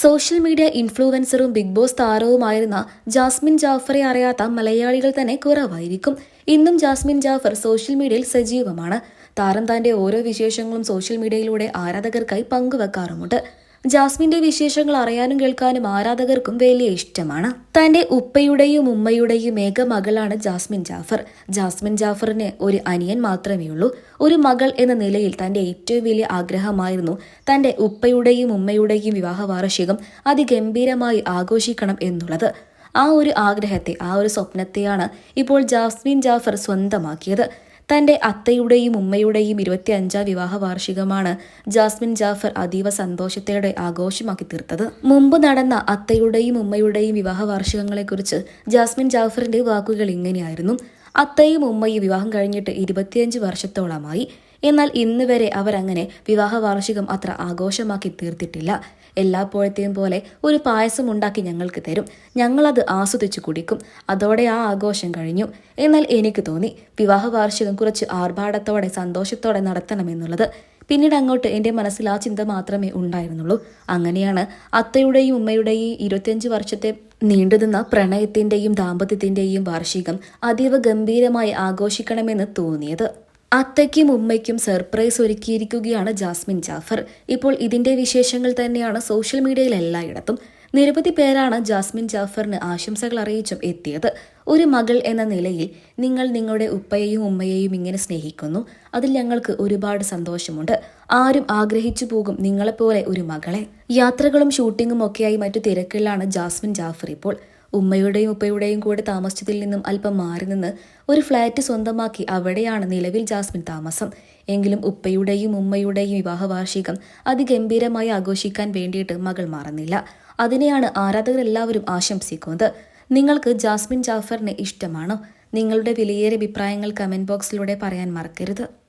Social media ഇൻഫ്ലുവൻസറും Bigg Boss താരവുമായിരുന്ന ജാസ്മിൻ ജാഫറെ അറിയാത്ത മലയാളികൾ തന്നെ കുറവായിരിക്കും. ഇന്നും ജാസ്മിൻ ജാഫർ സോഷ്യൽ മീഡിയയിൽ സജീവമാണ്. താരം തന്റെ ഓരോ വിശേഷങ്ങളും സോഷ്യൽ മീഡിയയിലൂടെ ആരാധകർക്കായി പങ്കുവെക്കാറുമുണ്ട്. ജാസ്മിന്റെ വിശേഷങ്ങൾ അറിയാനും കേൾക്കാനും ആരാധകർക്കും വലിയ ഇഷ്ടമാണ്. തന്റെ ഉപ്പയുടെയും ഉമ്മയുടെയും ഏക മകളാണ് ജാസ്മിൻ ജാഫർ. ജാസ്മിൻ ജാഫറിന് ഒരു അനിയൻ മാത്രമേ ഉള്ളൂ. ഒരു മകൾ എന്ന നിലയിൽ തന്റെ ഏറ്റവും വലിയ ആഗ്രഹമായിരുന്നു തന്റെ ഉപ്പയുടെയും ഉമ്മയുടെയും വിവാഹ വാർഷികം അതിഗംഭീരമായി ആഘോഷിക്കണം എന്നുള്ളത്. ആ ഒരു ആഗ്രഹത്തെ ആ ഒരു സ്വപ്നത്തെയാണ് ഇപ്പോൾ ജാസ്മിൻ ജാഫർ സ്വന്തമാക്കിയത്. തന്റെ അത്തയുടെയും ഉമ്മയുടെയും ഇരുപത്തി അഞ്ചാം വിവാഹ വാർഷികമാണ് ജാസ്മിൻ ജാഫർ അതീവ സന്തോഷത്തോടെ ആഘോഷമാക്കി തീർത്തത്. മുമ്പ് നടന്ന അത്തയുടെയും ഉമ്മയുടെയും വിവാഹ വാർഷികങ്ങളെക്കുറിച്ച് ജാസ്മിൻ ജാഫറിന്റെ വാക്കുകൾ ഇങ്ങനെയായിരുന്നു. അത്തയും ഉമ്മയും വിവാഹം കഴിഞ്ഞിട്ട് ഇരുപത്തിയഞ്ച് വർഷത്തോളമായി. എന്നാൽ ഇന്ന് വരെ അവരങ്ങനെ വിവാഹ വാർഷികം അത്ര ആഘോഷമാക്കി തീർത്തിട്ടില്ല. എല്ലാപ്പോഴത്തെയും പോലെ ഒരു പായസം ഉണ്ടാക്കി ഞങ്ങൾക്ക് തരും. ഞങ്ങളത് ആസ്വദിച്ചു കുടിക്കും. അതോടെ ആ ആഘോഷം കഴിഞ്ഞു. എന്നാൽ എനിക്ക് തോന്നി വിവാഹ വാർഷികം കുറച്ച് ആർഭാടത്തോടെ സന്തോഷത്തോടെ നടത്തണമെന്നുള്ളത് പിന്നീട് അങ്ങോട്ട് എന്റെ മനസ്സിൽ ആ ചിന്ത മാത്രമേ ഉണ്ടായിരുന്നുള്ളൂ. അങ്ങനെയാണ് അത്തയുടെയും ഉമ്മയുടെയും ഇരുപത്തിയഞ്ച് വർഷത്തെ നീണ്ടുനിന്ന പ്രണയത്തിന്റെയും ദാമ്പത്യത്തിന്റെയും വാർഷികം അതീവ ഗംഭീരമായി ആഘോഷിക്കണമെന്ന് തോന്നിയത്. അത്തയ്ക്കും ഉമ്മയ്ക്കും സർപ്രൈസ് ഒരുക്കിയിരിക്കുകയാണ് ജാസ്മിൻ ജാഫർ. ഇപ്പോൾ ഇതിന്റെ വിശേഷങ്ങൾ തന്നെയാണ് സോഷ്യൽ മീഡിയയിൽ എല്ലായിടത്തും. നിരവധി പേരാണ് ജാസ്മിൻ ജാഫറിന് ആശംസകൾ അറിയിച്ചും എത്തിയത്. ഒരു മകൾ എന്ന നിലയിൽ നിങ്ങൾ നിങ്ങളുടെ ഉപ്പയെയും ഉമ്മയെയും ഇങ്ങനെ സ്നേഹിക്കുന്നു. അതിൽ ഞങ്ങൾക്ക് ഒരുപാട് സന്തോഷമുണ്ട്. ആരും ആഗ്രഹിച്ചു പോകും നിങ്ങളെപ്പോലെ ഒരു മകളെ. യാത്രകളും ഷൂട്ടിങ്ങും ഒക്കെയായി മറ്റു തിരക്കിലാണ് ജാസ്മിൻ ജാഫർ ഇപ്പോൾ. ഉമ്മയുടെയും ഉപ്പയുടെയും കൂടെ താമസിച്ചതിൽ നിന്നും അല്പം മാറി നിന്ന് ഒരു ഫ്ലാറ്റ് സ്വന്തമാക്കി അവിടെയാണ് നിലവിൽ ജാസ്മിൻ താമസം. എങ്കിലും ഉപ്പയുടെയും ഉമ്മയുടെയും വിവാഹ വാർഷികം അതിഗംഭീരമായി ആഘോഷിക്കാൻ വേണ്ടിയിട്ട് മകൾ മറന്നില്ല. അതിനെയാണ് ആരാധകരെല്ലാവരും ആശംസിക്കുന്നത്. നിങ്ങൾക്ക് ജാസ്മിൻ ജാഫറിനെ ഇഷ്ടമാണോ? നിങ്ങളുടെ വിലയേറിയ അഭിപ്രായങ്ങൾ കമന്റ് ബോക്സിലൂടെ പറയാൻ മറക്കരുത്.